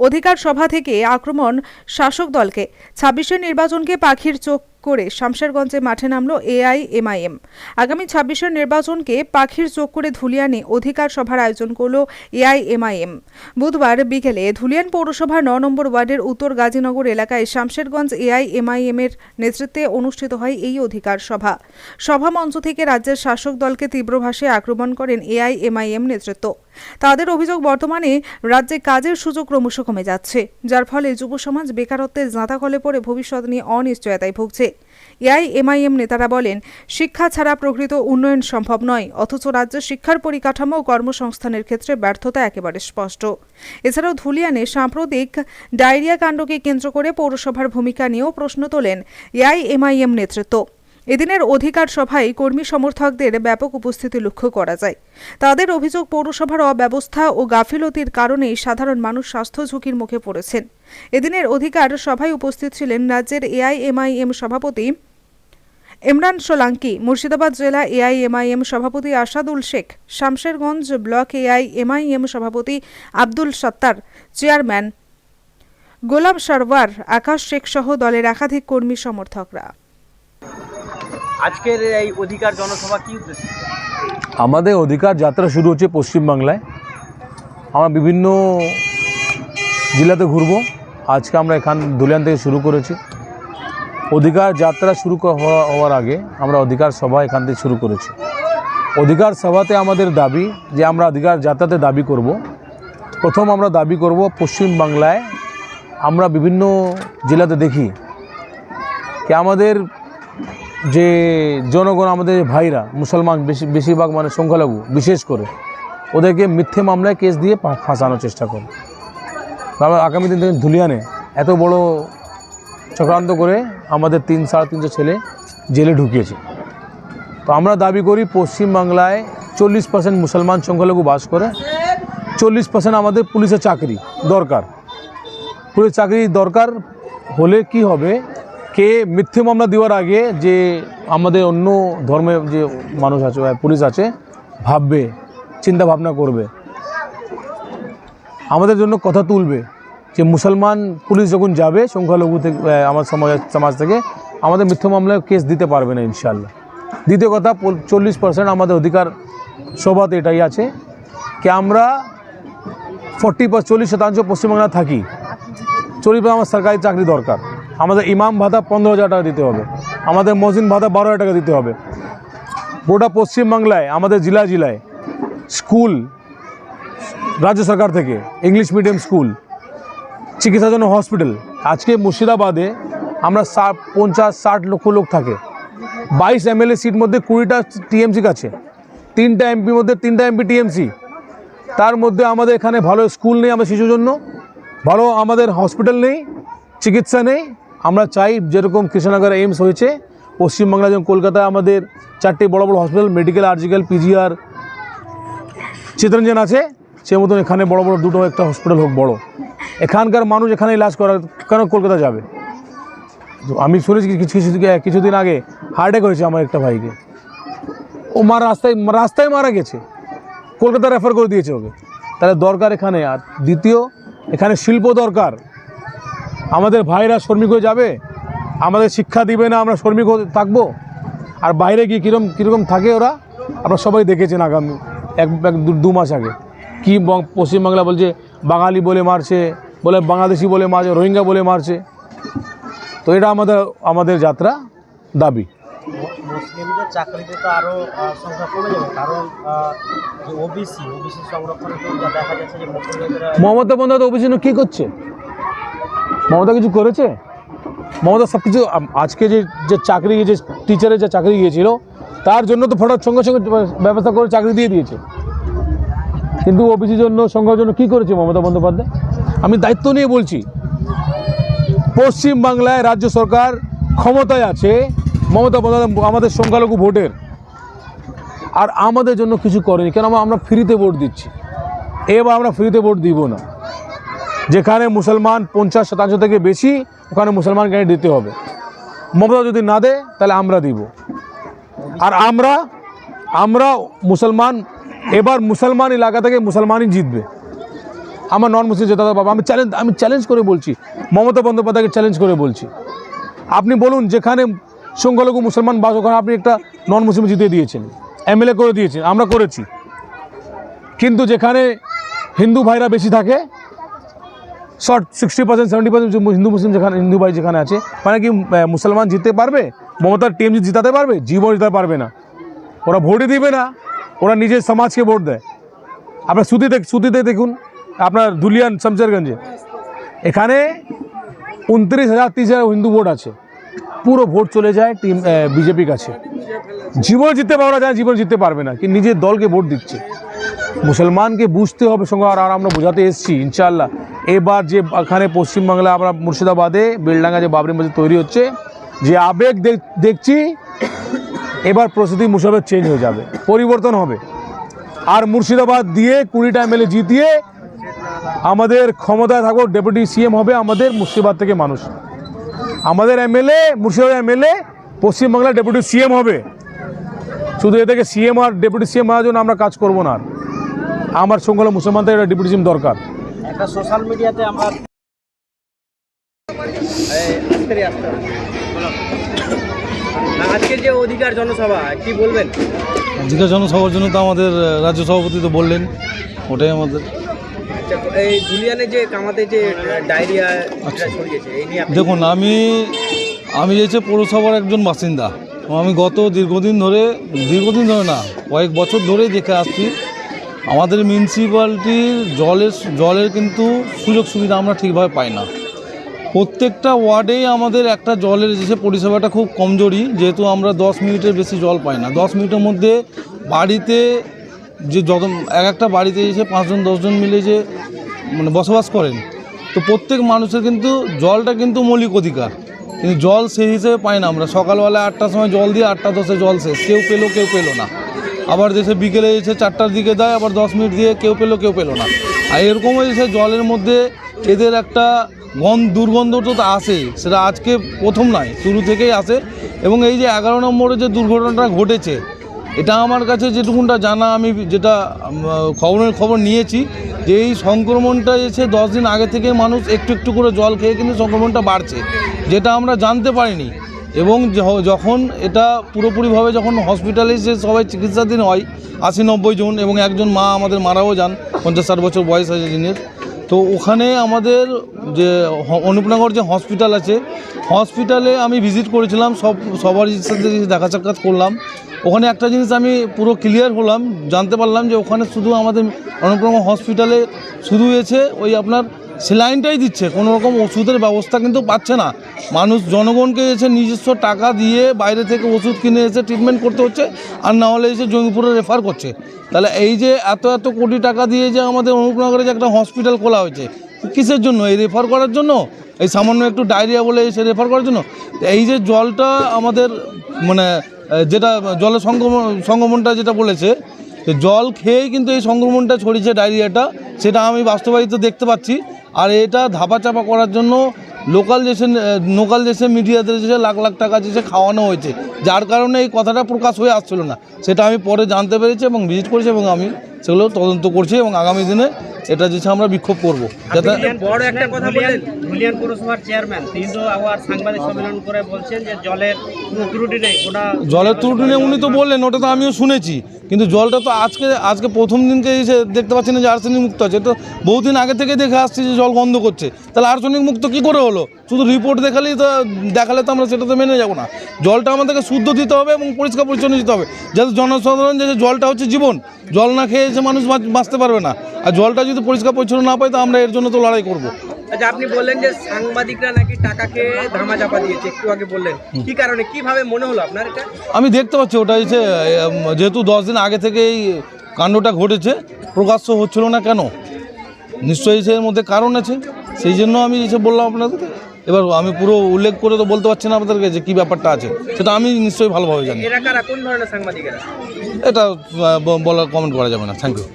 অধিকার সভা থেকে আক্রমণ শাসক দলকে। ছাব্বিশের নির্বাচনকে পাখির চোখ করে শামশেরগঞ্জে মাঠে নামলো এআইএমআইএম আগামী ছাব্বিশের নির্বাচনকে পাখির চোখ করে ধুলিয়ানে অধিকার সভার আয়োজন করল এআইএমআইএম বুধবার বিকেলে ধুলিয়ান পৌরসভার ন নম্বর ওয়ার্ডের উত্তর গাজীনগর এলাকায় শামশেরগঞ্জ এআইএমআইএম এর নেতৃত্বে অনুষ্ঠিত হয় এই অধিকার সভা। সভা মঞ্চ থেকে রাজ্যের শাসক দলকে তীব্র ভাষায় আক্রমণ করেন এআইএমআইএম নেতৃত্ব। তাদের অভিযোগ, বর্তমানে রাজ্যে কাজের সুযোগ ক্রমশ কমে যাচ্ছে, যার ফলে যুব সমাজ বেকারত্বের জাঁতাকলে পড়ে ভবিষ্যৎ নিয়ে অনিশ্চয়তায় ভুগছে। এআইএমআইএম নেতারা বলেন, শিক্ষা ছাড়া প্রকৃত উন্নয়ন সম্ভব নয়, অথচ রাজ্যের শিক্ষার পরিকাঠামো ও কর্মসংস্থানের ক্ষেত্রে ব্যর্থতা একেবারে স্পষ্ট। এছাড়াও ধুলিয়ানে সাম্প্রতিক ডায়রিয়া কাণ্ডকে কেন্দ্র করে পৌরসভার ভূমিকা নিয়েও প্রশ্ন তোলেন এআইএমআইএম নেতৃত্ব। এদিনের অধিকার সভায় কর্মী সমর্থকদের ব্যাপক উপস্থিতি লক্ষ্য করা যায়। তাদের অভিযোগ পৌরসভার অব্যবস্থা ও গাফিলতির কারণেই সাধারণ মানুষ স্বাস্থ্য ঝুঁকির মুখে পড়েছেন। এদিনের অধিকার সভায় উপস্থিত ছিলেন রাজ্যের এআইএমআইএম সভাপতি ইমরান সোলাঙ্কি মুর্শিদাবাদ জেলা এআইএমআইএম সভাপতি আসাদুল শেখ শামশেরগঞ্জ ব্লক এআইএমআইএম সভাপতি আব্দুল সত্তার চেয়ারম্যান গোলাম সরওয়ার আকাশ শেখ সহ দলের একাধিক কর্মী সমর্থকরা। আজকের এই অধিকার জনসভা কি উদ্দেশ্য? আমাদের অধিকার যাত্রা শুরু হচ্ছে পশ্চিমবাংলায় আমরা বিভিন্ন জেলাতে ঘুরবো। আজকে আমরা এখান দুলিয়ান থেকে শুরু করেছি। অধিকার যাত্রা শুরু হওয়ার আগে আমরা অধিকার সভা এখান থেকে শুরু করেছি। অধিকার সভাতে আমাদের দাবি যে আমরা অধিকার যাত্রাতে দাবি করব। প্রথম আমরা দাবি করব পশ্চিমবাংলায় আমরা বিভিন্ন জেলাতে দেখি কি আমাদের যে জনগণ, আমাদের ভাইরা, মুসলমান বেশি বেশিরভাগ মানে সংখ্যালঘু, বিশেষ করে ওদেরকে মিথ্যে মামলায় কেস দিয়ে ফাঁসানোর চেষ্টা করে। আমরা আগামী দিন ধুলিয়ানে এত বড় চক্রান্ত করে আমাদের তিন, সাড়ে তিনশো ছেলে জেলে ঢুকিয়েছে। তো আমরা দাবি করি পশ্চিমবাংলায় চল্লিশ পার্সেন্ট মুসলমান সংখ্যালঘু বাস করে, চল্লিশ পার্সেন্ট আমাদের পুলিশের চাকরি দরকার। পুলিশ চাকরি দরকার হলে কি হবে? কে মিথ্যে মামলা দেওয়ার আগে যে আমাদের অন্য ধর্মের যে মানুষ আছে পুলিশ আছে, ভাববে, চিন্তা ভাবনা করবে। আমাদের জন্য কথা তুলবে। যে মুসলমান পুলিশ যখন যাবে, সংখ্যালঘু থেকে আমার সমাজ সমাজ থেকে, আমাদের মিথ্যে মামলায় কেস দিতে পারবে না ইনশাল্লাহ দ্বিতীয় কথা চল্লিশ পার্সেন্ট আমাদের অধিকার সভাতে এটাই আছে। কি আমরা ফর্টি পার চল্লিশ শতাংশ পশ্চিমবাংলা থাকি। চল্লিশ আমার সরকারি চাকরি দরকার। আমাদের ইমাম ভাতা পনেরো হাজার টাকা দিতে হবে। আমাদের মসজিদ ভাতা বারো হাজার টাকা দিতে হবে। গোটা পশ্চিমবাংলায়, আমাদের জেলা জেলায়, স্কুল, রাজ্য সরকার থেকে, ইংলিশ মিডিয়াম স্কুল চিকিৎসার জন্য হসপিটাল। আজকে মুর্শিদাবাদে আমরা পঞ্চাশ, ষাট লক্ষ লোক থাকে। বাইশ এমএলএ সিট মধ্যে কুড়িটা টিএমসি কাছে তিনটা এমপির মধ্যে তিনটা এমপি টিএমসি তার মধ্যে আমাদের এখানে ভালো স্কুল নেই আমাদের শিশুর জন্য। ভালো আমাদের হসপিটাল নেই, চিকিৎসা নেই। আমরা চাই যেরকম কৃষ্ণনগরে এইমস হয়েছে, পশ্চিমবাংলা যেমন কলকাতায় আমাদের চারটে বড় বড় হসপিটাল মেডিকেল আর্জিক্যাল পিজিআর চিত্রঞ্জন আছে। সে মতন এখানে বড় বড় দুটো একটা হসপিটাল হোক বড়। এখানকার মানুষ এখানে ইলাজ করার, কেন কলকাতা যাবে? আমি শুনেছি কিছু কিছু কিছুদিন আগে হার্ট হয়েছে আমার একটা ভাইকে। ও মার রাস্তায় রাস্তায় মারা গেছে। কলকাতা রেফার করে দিয়েছে ওকে। তাহলে দরকার এখানে। আর দ্বিতীয়, এখানে শিল্প দরকার। আমাদের ভাইরা শ্রমিক হয়ে যাবে। আমাদের শিক্ষা দিবে না আমরা শ্রমিক থাকব। আর বাইরে গিয়ে কীরকম কীরকম থাকে ওরা আপনারা সবাই দেখেছেন আগামী এক দু মাস আগে। কি পশ্চিমবাংলা বলছে বাঙালি বলে মারছে বলে বাংলাদেশি বলে মারছে রোহিঙ্গা বলে মারছে। তো এটা আমাদের আমাদের যাত্রা দাবি। মুসলিমদের চাকরিতে তো আরও সংখ্যা কমে যাবে কারণ যে ওবিসি ওবিসি সংরক্ষণে তো দেখা যাচ্ছে যে মমতা বন্দ্যোপাধ্যায় অভিযান কী করছে? মমতা কিছু করেছে? মমতা সব কিছু আজকে যে যে চাকরি যে টিচারের যে চাকরি গিয়েছিল তার জন্য তো ফটোর সঙ্গে সঙ্গে ব্যবস্থা করে চাকরি দিয়ে দিয়েছে। কিন্তু ওবিসির জন্য সংখ্যার জন্য কী করেছে মমতা বন্দ্যোপাধ্যায়? আমি দায়িত্ব নিয়ে বলছি, পশ্চিমবাংলায় রাজ্য সরকার ক্ষমতায় আছে মমতা বন্দ্যোপাধ্যায়, আমাদের সংখ্যালঘু ভোটের। আর আমাদের জন্য কিছু করেনি কেন আমরা- ফ্রিতে ভোট দিচ্ছি। এবার আমরা ফ্রিতে ভোট দিব না। যেখানে মুসলমান পঞ্চাশ শতাংশ থেকে বেশি, ওখানে মুসলমান দিতে হবে? মমতা যদি না দেয়, তাহলে আমরা দিব। আর আমরা আমরা মুসলমান এবার মুসলমান এলাকা থেকে মুসলমানই জিতবে। আমার নন মুসলিম জেতাতে পারব আমি চ্যালেঞ্জ আমি চ্যালেঞ্জ করে বলছি। মমতা বন্দ্যোপাধ্যায়কে চ্যালেঞ্জ করে বলছি। আপনি বলুন, যেখানে সংখ্যালঘু মুসলমান বাস, ওখানে আপনি একটা নন মুসলিম জিতিয়ে দিয়েছেন এমএলএ করে দিয়েছেন, আমরা করেছি। কিন্তু যেখানে হিন্দু ভাইরা বেশি থাকে short sixty percent seventy percent Hindu Muslim যেখানে, হিন্দু ভাই যেখানে আছে মানে কি মুসলমান জিততে পারবে? মমতার টিম জিতাতে পারবে? জীবন জিতাতে পারবে না। ওরা ভোটই দিবে না। ওরা নিজের সমাজকে ভোট দেয়। আপনার সুতি দেখ সুতিতে দেখুন, আপনার দুলিয়ান শামসেরগঞ্জে। এখানে উনত্রিশ হাজার, তিরিশ হাজার হিন্দু ভোট আছে। পুরো ভোট চলে যায় টিম বিজেপির কাছে। জীবন জিততে পারবে না জীবন জিততে পারবে না কি নিজের দলকে ভোট দিচ্ছে। মুসলমানকে বুঝতে হবে সঙ্গে, আর আর আমরা বোঝাতে এসেছি ইনশাল্লাহ এবার যে এখানে পশ্চিমবাংলা আমরা মুর্শিদাবাদে, বেলডাঙ্গা যে বাবরি মসজিদ তৈরি হচ্ছে, যে আবেগ দেখ- দেখছি এবার প্রস্তুতি মুর্শিদাবাদ চেঞ্জ হয়ে যাবে, পরিবর্তন হবে। আর মুর্শিদাবাদ দিয়ে কুড়িটা এমএলএ জিতিয়ে আমাদের ক্ষমতায় থাকব ডেপুটি সিএম হবে আমাদের মুর্শিদাবাদ থেকে মানুষ। আমাদের এমএলএ মুর্শিদাবাদ এমএলএ পশ্চিমবাংলার ডেপুটি সিএম হবে। শুধু এ থেকে সিএম আর ডেপুটি সিএম হওয়ার জন্য আমরা কাজ করব না আমার হলো মুসলমান থেকে ডেপুটি সিএম দরকার। একটা সোশ্যাল মিডিয়াতে আমরা আজকে যে অধিকার জনসভা কি বলবেন? দীঘা জনসভার জন্য তো আমাদের রাজ্য সভাপতি তো বললেন ওটাই আমাদের। আচ্ছা, এই যে কামাতে যে ডায়রিয়া ছড়িয়েছে এই নিয়ে দেখুন আমি আমি হচ্ছে পৌরসভার একজন বাসিন্দা আমি গত দীর্ঘদিন ধরে দীর্ঘদিন ধরে না কয়েক বছর ধরেই দেখে আসছি আমাদের মিউনিসিপ্যালিটির জলের জলের কিন্তু সুযোগ সুবিধা আমরা ঠিকভাবে পাই না। প্রত্যেকটা ওয়ার্ডেই আমাদের একটা জলের যে পরিষেবাটা খুব কমজোরি, যেহেতু আমরা দশ মিনিটের বেশি জল পাই না। দশ মিনিটের মধ্যে বাড়িতে যে যত, এক একটা বাড়িতে এসে পাঁচজন, দশজন মিলে যে মানে বসবাস করেন, তো প্রত্যেক মানুষের কিন্তু জলটা কিন্তু মৌলিক অধিকার। কিন্তু জল সেই হিসেবে পাই না আমরা। সকালবেলা আটটার সময় জল দিয়ে আটটা দশে জল শেষ। কেউ পেল কেউ পেল না। আবার দেশে বিকেলে এসে চারটার দিকে দেয়, আবার দশ মিনিট দিয়ে কেউ পেল কেউ পেল না। আর এরকমও এসে জলের মধ্যে এদের একটা গন্ধ দুর্গন্ধ তো আসে সেটা আজকে প্রথম নয়, শুরু থেকেই আসে এবং এই যে এগারো নম্বরে যে দুর্ঘটনাটা ঘটেছে, এটা আমার কাছে যেটুকুনটা জানা, আমি যেটা খবরের খবর নিয়েছি, যে এই সংক্রমণটা এসে দশ দিন আগে থেকে মানুষ একটু একটু করে জল খেয়ে কিন্তু সংক্রমণটা বাড়ছে, যেটা আমরা জানতে পারিনি। এবং যখন এটা পুরোপুরিভাবে যখন হসপিটালে যে সবাই চিকিৎসাধীন হয়, আশি নব্বই জন এবং একজন মা আমাদের মারাও যান, পঞ্চাশ ষাট বছর বয়স আছে যিনি তো ওখানে আমাদের যে অনুপনগর যে হসপিটাল আছে হসপিটালে আমি ভিজিট করেছিলাম, সব, সবার সাথে দেখা সাক্ষাৎ করলাম। ওখানে একটা জিনিস আমি পুরো ক্লিয়ার হলাম, জানতে পারলাম যে ওখানে শুধু আমাদের অনুপনগর হসপিটালে শুধু এসে ওই আপনার সেলাইনটাই দিচ্ছে। কোনো রকম ওষুধের ব্যবস্থা কিন্তু পাচ্ছে না। মানুষ, জনগণকে এসে নিজস্ব টাকা দিয়ে বাইরে থেকে ওষুধ কিনে এসে ট্রিটমেন্ট করতে হচ্ছে, আর না হলে এসে জঙ্গিপুরে রেফার করছে। তাহলে এই যে এত এত কোটি টাকা দিয়ে যে আমাদের অনুপনগরে যে একটা হসপিটাল খোলা হয়েছে, কিসের জন্য? এই রেফার করার জন্য? এই সামান্য একটু ডায়রিয়া বলে এসে রেফার করার জন্য? এই যে জলটা আমাদের মানে যেটা, জলের সংক্রমণ সংক্রমণটা যেটা বলেছে তো জল খেয়েই কিন্তু এই সংক্রমণটা ছড়িয়েছে ডায়রিয়াটা, সেটা আমি বাস্তবায়িত দেখতে পাচ্ছি। আর এটা ধাপা চাপা করার জন্য লোকাল দেশে লোকাল দেশে মিডিয়াদের দেশে লাখ লাখ টাকা যে খাওয়ানো হয়েছে, যার কারণে এই কথাটা প্রকাশ হয়ে আসছিল না, সেটা আমি পরে জানতে পেরেছি এবং ভিজিট করেছি এবং আমি সেগুলো তদন্ত করছি এবং আগামী দিনে এটা যেছে আমরা বিক্ষোভ করব। যাতে বড় একটা কথা ধুলিয়ান বললেন। ধুলিয়ান পৌরসভার চেয়ারম্যান তিনি তো আবার সাংবাদিক সম্মেলন করে বলছেন যে জলের কোনো ত্রুটি নেই ওটা জলের ত্রুটি নিয়ে উনি তো বললেন ওটা তো আমিও শুনেছি। কিন্তু জলটা তো আজকে আজকে প্রথম দিনকে এসে দেখতে পাচ্ছি না যে আর্সেনিক মুক্ত আছে তো বহুদিন আগে থেকে দেখে আসছি যে জল গন্ধ করছে। তাহলে আর্সেনিক মুক্ত কী করে হলো? শুধু রিপোর্ট দেখালেই তো দেখালে তো আমরা সেটা তো মেনে যাব না। জলটা আমাদেরকে শুদ্ধ দিতে হবে এবং পরিষ্কার পরিচ্ছন্ন দিতে হবে। যাতে জনসাধারণ যে জলটা হচ্ছে জীবন জল না খেয়ে এসে মানুষ বাঁচ- বাঁচতে পারবে না। আর জলটা যদি পরিষ্কার পরিচ্ছন্ন না পাই তো আমরা এর জন্য তো লড়াই করব। আচ্ছা আপনি বললেন যে সাংবাদিকরা নাকি টাকাকে ধামাচাপা দিয়েছে একটু আগে বললেন। কি কারণে কীভাবে মনে হলো আপনার এটা? আমি দেখতে পাচ্ছি ওটা হচ্ছে যেহেতু দশ দিন আগে থেকে এই কাণ্ডটা ঘটেছে প্রকাশ্য হচ্ছিল না কেন? নিশ্চয়ই এর মধ্যে কারণ আছে। সেই জন্য আমি এসে বললাম আপনাদেরকে এবার আমি পুরো উল্লেখ করে তো বলতে পারছি না আপনাদেরকে যে কী ব্যাপারটা আছে সেটা আমি নিশ্চয়ই ভালোভাবে জানি। এটা বলার কমেন্ট করা যাবে না। Thank you